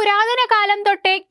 പുരാതന കാലം തൊട്ടേ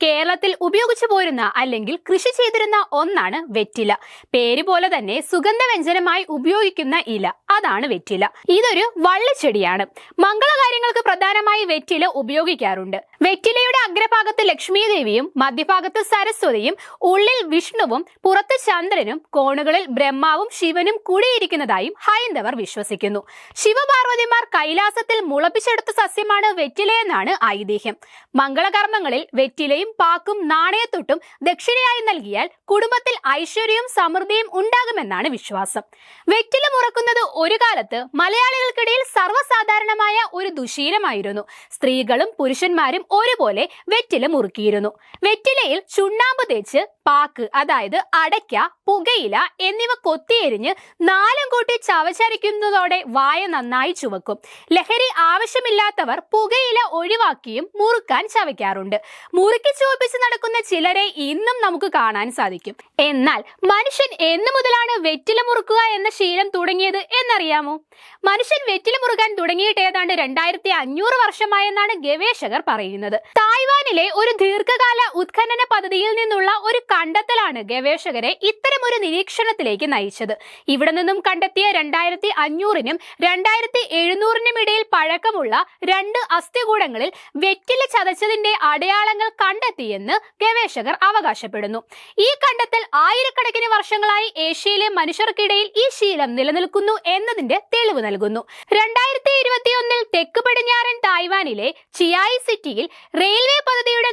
കേരളത്തിൽ ഉപയോഗിച്ചു പോരുന്ന അല്ലെങ്കിൽ കൃഷി ചെയ്തിരുന്ന ഒന്നാണ് വെറ്റില. പേര് പോലെ തന്നെ സുഗന്ധവ്യഞ്ജനമായി ഉപയോഗിക്കുന്ന ഇല. അതാണ് വെറ്റില. ഇതൊരു വള്ളിച്ചെടിയാണ്. മംഗളകാര്യങ്ങൾക്ക് പ്രധാനമായി വെറ്റില ഉപയോഗിക്കാറുണ്ട്. വെറ്റിലയുടെ അഗ്രഭാഗത്ത് ലക്ഷ്മി ദേവിയും മധ്യഭാഗത്ത് സരസ്വതിയും ഉള്ളിൽ വിഷ്ണുവും പുറത്ത് ചന്ദ്രനും കോണുകളിൽ ബ്രഹ്മാവും ശിവനും കുടിയിരിക്കുന്നതായും ഹൈന്ദവർ വിശ്വസിക്കുന്നു. ശിവപാർവതിമാർ കൈലാസത്തിൽ മുളപ്പിച്ചെടുത്ത സസ്യമാണ് വെറ്റിലയെന്നാണ് ഐതിഹ്യം. മംഗളകർമ്മങ്ങളിൽ വെറ്റിലയും പാക്കും നാണയത്തൊട്ടും ദക്ഷിണയായി നൽകിയാൽ കുടുംബത്തിൽ ഐശ്വര്യവും സമൃദ്ധിയും ഉണ്ടാകുമെന്നാണ് വിശ്വാസം. വെറ്റില മുറക്കുന്നത് ഒരു കാലത്ത് മലയാളികൾക്കിടയിൽ ഒരു ദുശീലമായിരുന്നു. സ്ത്രീകളും പുരുഷന്മാരും ഒരുപോലെ വെറ്റില മുറുക്കിയിരുന്നു. വെറ്റിലയിൽ ചുണ്ണാമ്പ് തേച്ച് പാക്ക് അതായത് അടയ്ക്ക പുകയില എന്നിവ കൊത്തിയെരിഞ്ഞ് നാലും കൂട്ടി ചവച്ചരയ്ക്കുന്നതോടെ വായ നന്നായി ചുവക്കും. ലഹരി ആവശ്യമില്ലാത്തവർ പുകയില ഒഴിവാക്കിയും മുറുക്കാൻ ചവയ്ക്കാറുണ്ട്. മുറുക്കി ചുവപ്പിച്ച് നടക്കുന്ന ചിലരെ ഇന്നും നമുക്ക് കാണാൻ സാധിക്കും. എന്നാൽ മനുഷ്യൻ എന്നു മുതലാണ് വെറ്റില മുറുക്കുക എന്ന ശീലം തുടങ്ങിയത് എന്നറിയാമോ? മനുഷ്യൻ വെറ്റില മുറുക്കാൻ തുടങ്ങിയിട്ട് ഏതാണ്ട് അഞ്ഞൂറ് വർഷമായെന്നാണ് ഗവേഷകർ പറയുന്നത്. തായ്വാനിലെ ഒരു ദീർഘകാല ഉത്ഖനന പദ്ധതിയിൽ നിന്നുള്ള ഒരു കണ്ടെത്തലാണ് ഗവേഷകരെ ഇത്തരം ഒരു നിരീക്ഷണത്തിലേക്ക് നയിച്ചത്. ഇവിടെ നിന്നും കണ്ടെത്തിയ രണ്ടായിരത്തി അഞ്ഞൂറിനും രണ്ടായിരത്തി എഴുന്നൂറിനും ഇടയിൽ പഴക്കമുള്ള രണ്ട് അസ്ഥികൂടങ്ങളിൽ വെറ്റില ചതച്ചതിന്റെ അടയാളങ്ങൾ കണ്ടെത്തിയെന്ന് ഗവേഷകർ അവകാശപ്പെടുന്നു. ഈ കണ്ടെത്തൽ ആയിരക്കണക്കിന് വർഷങ്ങളായി ഏഷ്യയിലെ മനുഷ്യർക്കിടയിൽ ഈ ശീലം നിലനിൽക്കുന്നു എന്നതിന്റെ തെളിവ് നൽകുന്നു. രണ്ടായിരത്തി ഇരുപത്തിയൊന്നിൽ തെക്ക് പടിഞ്ഞാറൻ തായ്വാനിലെ ചിയായി സിറ്റിയിൽ റെയിൽവേ പദ്ധതിയുടെ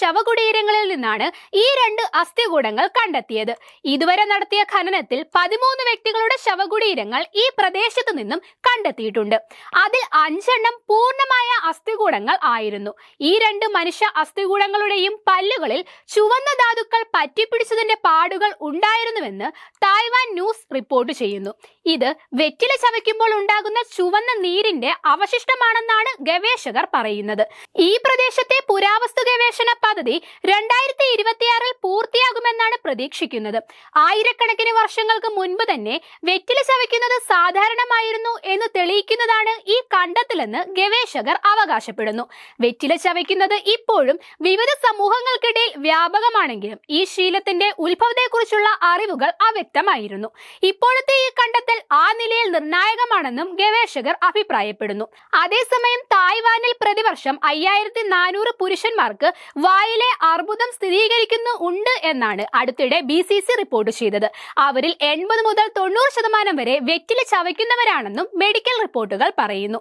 ശവകുടീരങ്ങളിൽ നിന്നാണ് ഈ രണ്ട് അസ്ഥികൂടങ്ങൾ കണ്ടെത്തിയത്. ഇതുവരെ നടത്തിയ ഖനനത്തിൽ പതിമൂന്ന് വ്യക്തികളുടെ ശവകുടീരങ്ങൾ ഈ പ്രദേശത്തു നിന്നും കണ്ടെത്തിയിട്ടുണ്ട്. അതിൽ അഞ്ചെണ്ണം പൂർണമായ അസ്ഥികൂടങ്ങൾ ആയിരുന്നു. ഈ രണ്ട് മനുഷ്യ അസ്ഥികൂടങ്ങളുടെയും പല്ലുകളിൽ ചുവന്ന ധാതുക്കൾ പറ്റിപ്പിടിച്ചതിന്റെ പാടുകൾ ഉണ്ടായിരുന്നുവെന്ന് തായ്വാൻ ന്യൂസ് റിപ്പോർട്ട് ചെയ്യുന്നു. ഇത് വെറ്റില ചവയ്ക്കുമ്പോൾ ഉണ്ടാകുന്ന ചുവന്ന നീരിന്റെ അവശിഷ്ടമാണെന്നാണ് ഗവേഷകർ പറയുന്നത്. ഈ പ്രദേശത്തെ പുരാവസ്തു ഗവേഷണ പദ്ധതി രണ്ടായിരത്തി ഇരുപത്തിയാറിൽ പൂർത്തിയാകുമെന്നാണ് പ്രതീക്ഷിക്കുന്നത്. ആയിരക്കണക്കിന് വർഷങ്ങൾക്ക് മുൻപ് തന്നെ വെറ്റില ചവയ്ക്കുന്നത് സാധാരണമായിരുന്നു എന്ന് തെളിയിക്കുന്നതാണ് ഈ കണ്ടെത്തലെന്ന് ഗവേഷകർ അവകാശപ്പെടുന്നു. വെറ്റില ചവയ്ക്കുന്നത് ഇപ്പോഴും വിവിധ സമൂഹങ്ങൾക്കിടയിൽ വ്യാപകമാണെങ്കിലും ഈ ശീലത്തിന്റെ ഉത്ഭവത്തെക്കുറിച്ചുള്ള അറിവുകൾ അവ്യക്തമായിരുന്നു. ഇപ്പോഴത്തെ ഈ കണ്ടെത്തൽ ആ നിലയിൽ നിർണായകമാണെന്നും ഗവേഷകർ അഭിപ്രായപ്പെടുന്നു. അതേസമയം തായ്വാനിൽ പ്രതിവർഷം അയ്യായിരത്തി നാനൂറ് പുരുഷന്മാർക്ക് വായിലെ അർബുദം സ്ഥിരീകരിക്കുന്നു ഉണ്ട് എന്നാണ് അടുത്തിടെ ബി സി സി റിപ്പോർട്ട് ചെയ്തത്. അവരിൽ എൺപത് മുതൽ തൊണ്ണൂറ് ശതമാനം വരെ വെറ്റില ചവയ്ക്കുന്നവരാണെന്നും മെഡിക്കൽ റിപ്പോർട്ടുകൾ പറയുന്നു.